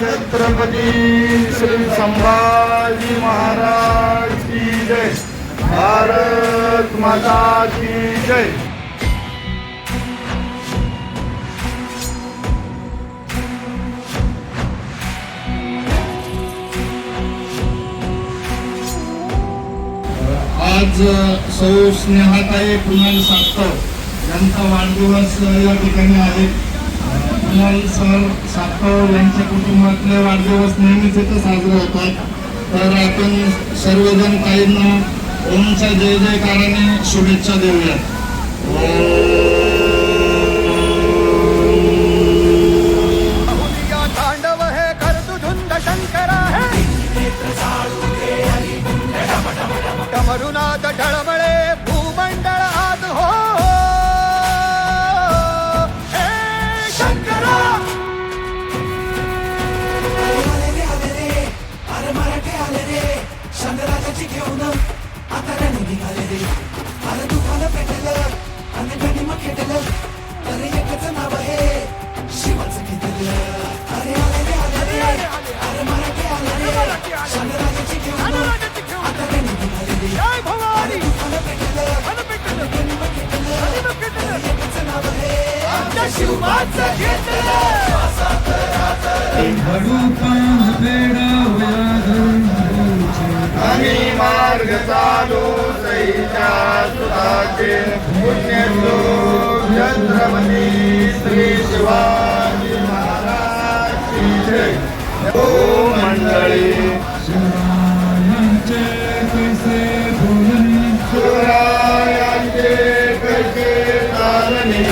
छत्रपती श्री संभाजी महाराज की जय। भारत माता की जय। आज सौ स्नेहाताई कुणाल सातव यांचा वाढदिवस या ठिकाणी आहे. कुणाल सर सातव यांच्या कुटुंबातले वाढदिवस नेहमीच इथे साजरे होतात तर आपण सर्वजण काहींना ओमच्या जय जयकाराने शुभेच्छा देऊया आमच्या शिवाचं घेतलं आम्ही मार्ग चालू सईच्या सुताचे पुण्यश्लोक छत्रपती श्री शिवाजी महाराज मंडळी शिवरायांचे कैसे बोलणे शिवरायांचे कैसे चालणे